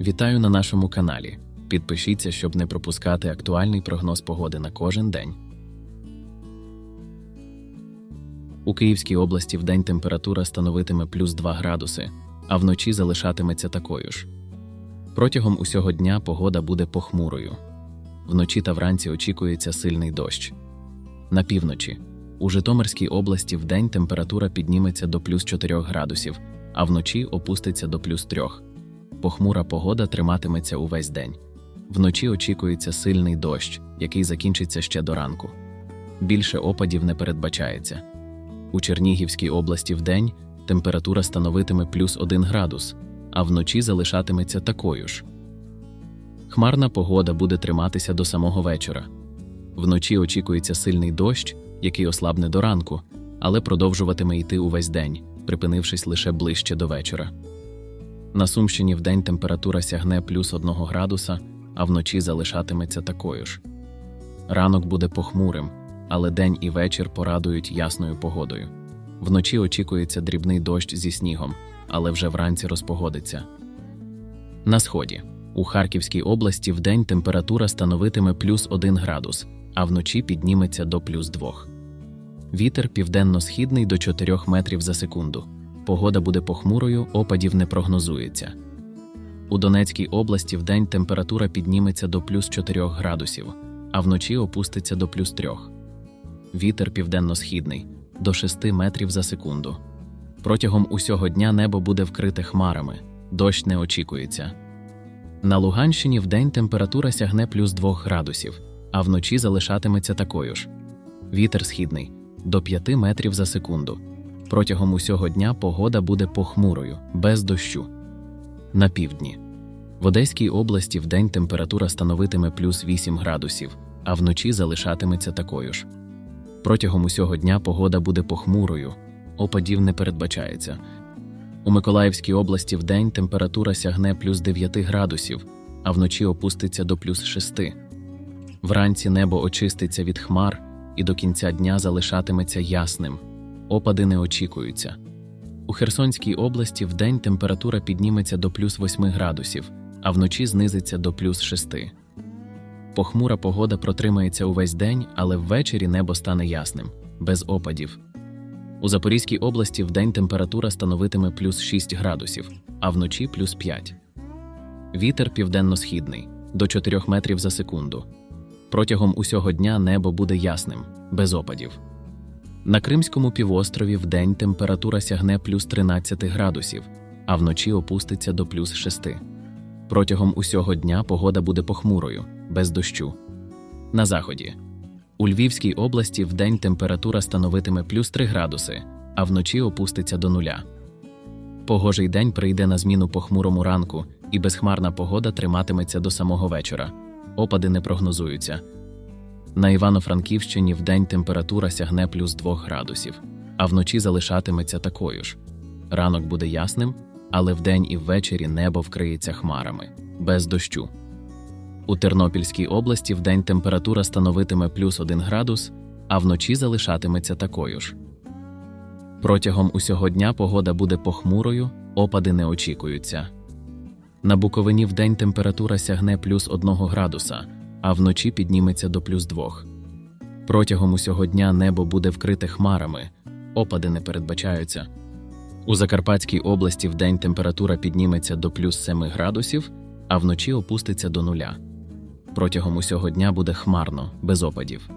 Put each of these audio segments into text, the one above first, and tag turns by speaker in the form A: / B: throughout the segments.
A: Вітаю на нашому каналі. Підпишіться, щоб не пропускати актуальний прогноз погоди на кожен день. У Київській області вдень температура становитиме плюс 2 градуси, а вночі залишатиметься такою ж. Протягом усього дня погода буде похмурою. Вночі та вранці очікується сильний дощ. На півночі. У Житомирській області вдень температура підніметься до плюс 4 градусів, а вночі опуститься до плюс 3. Похмура погода триматиметься увесь день. Вночі очікується сильний дощ, який закінчиться ще до ранку. Більше опадів не передбачається. У Чернігівській області вдень температура становитиме плюс 1 градус, а вночі залишатиметься такою ж. Хмарна погода буде триматися до самого вечора. Вночі очікується сильний дощ, який ослабне до ранку, але продовжуватиме йти увесь день, припинившись лише ближче до вечора. На Сумщині вдень температура сягне плюс 1 градуса, а вночі залишатиметься такою ж. Ранок буде похмурим, але день і вечір порадують ясною погодою. Вночі очікується дрібний дощ зі снігом, але вже вранці розпогодиться. На сході. У Харківській області вдень температура становитиме плюс 1 градус, а вночі підніметься до плюс 2. Вітер південно-східний до 4 метрів за секунду. Погода буде похмурою, опадів не прогнозується. У Донецькій області вдень температура підніметься до плюс 4 градусів, а вночі опуститься до плюс 3. Вітер південно-східний до 6 метрів за секунду. Протягом усього дня небо буде вкрите хмарами, дощ не очікується. На Луганщині вдень температура сягне плюс 2 градусів, а вночі залишатиметься такою ж. Вітер східний до 5 метрів за секунду. Протягом усього дня погода буде похмурою, без дощу. На півдні. В Одеській області вдень температура становитиме плюс 8 градусів, а вночі залишатиметься такою ж. Протягом усього дня погода буде похмурою, опадів не передбачається. У Миколаївській області вдень температура сягне плюс 9 градусів, а вночі опуститься до плюс 6. Вранці небо очиститься від хмар і до кінця дня залишатиметься ясним. Опади не очікуються. У Херсонській області вдень температура підніметься до плюс 8 градусів, а вночі знизиться до плюс 6. Похмура погода протримається увесь день, але ввечері небо стане ясним, без опадів. У Запорізькій області вдень температура становитиме плюс 6 градусів, а вночі плюс 5. Вітер південно-східний до 4 метрів за секунду. Протягом усього дня небо буде ясним, без опадів. На Кримському півострові вдень температура сягне плюс 13 градусів, а вночі опуститься до плюс 6. Протягом усього дня погода буде похмурою, без дощу. На заході. У Львівській області вдень температура становитиме плюс 3 градуси, а вночі опуститься до нуля. Погожий день прийде на зміну похмурому ранку, і безхмарна погода триматиметься до самого вечора. Опади не прогнозуються. На Івано-Франківщині вдень температура сягне плюс 2 градусів, а вночі залишатиметься такою ж. Ранок буде ясним, але вдень і ввечері небо вкриється хмарами, без дощу. У Тернопільській області вдень температура становитиме плюс 1 градус, а вночі залишатиметься такою ж. Протягом усього дня погода буде похмурою, опади не очікуються. На Буковині вдень температура сягне плюс 1 градуса, а вночі підніметься до плюс 2. Протягом усього дня небо буде вкрите хмарами, опади не передбачаються. У Закарпатській області вдень температура підніметься до плюс 7 градусів, а вночі опуститься до нуля. Протягом усього дня буде хмарно, без опадів.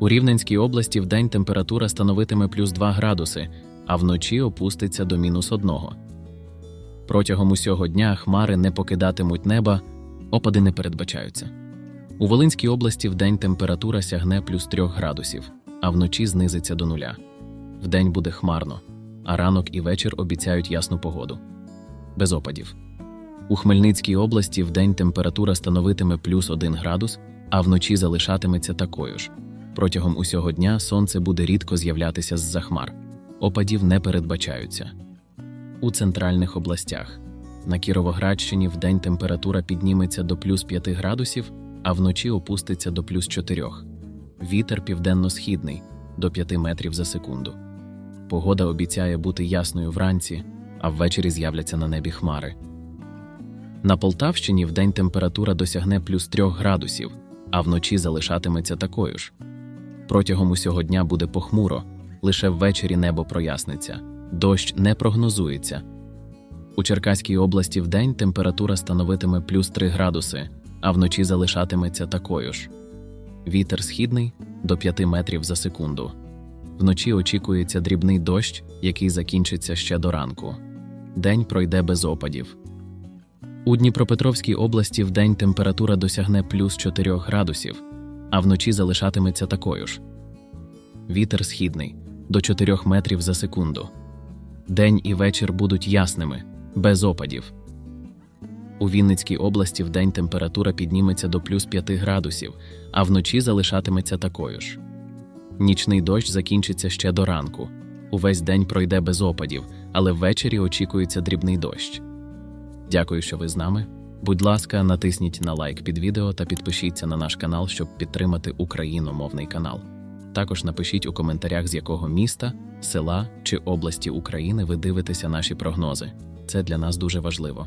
A: У Рівненській області вдень температура становитиме плюс 2 градуси, а вночі опуститься до мінус 1. Протягом усього дня хмари не покидатимуть неба, опади не передбачаються. У Волинській області вдень температура сягне плюс 3 градусів, а вночі знизиться до нуля. Вдень буде хмарно, а ранок і вечір обіцяють ясну погоду. Без опадів. У Хмельницькій області вдень температура становитиме плюс 1 градус, а вночі залишатиметься такою ж. Протягом усього дня сонце буде рідко з'являтися з-за хмар. Опадів не передбачаються. У центральних областях. На Кіровоградщині вдень температура підніметься до плюс 5 градусів, а вночі опуститься до плюс 4. Вітер південно-східний до 5 метрів за секунду. Погода обіцяє бути ясною вранці, а ввечері з'являться на небі хмари. На Полтавщині вдень температура досягне плюс 3 градусів, а вночі залишатиметься такою ж. Протягом усього дня буде похмуро, лише ввечері небо проясниться, дощ не прогнозується. У Черкаській області вдень температура становитиме плюс 3 градуси, а вночі залишатиметься такою ж. Вітер східний до 5 метрів за секунду. Вночі очікується дрібний дощ, який закінчиться ще до ранку. День пройде без опадів. У Дніпропетровській області вдень температура досягне плюс 4 градусів, а вночі залишатиметься такою ж. Вітер східний до 4 метрів за секунду. День і вечір будуть ясними, без опадів. У Вінницькій області вдень температура підніметься до плюс 5 градусів, а вночі залишатиметься такою ж. Нічний дощ закінчиться ще до ранку. Увесь день пройде без опадів, але ввечері очікується дрібний дощ. Дякую, що ви з нами. Будь ласка, натисніть на лайк під відео та підпишіться на наш канал, щоб підтримати україномовний канал. Також напишіть у коментарях, з якого міста, села чи області України ви дивитеся наші прогнози. Це для нас дуже важливо.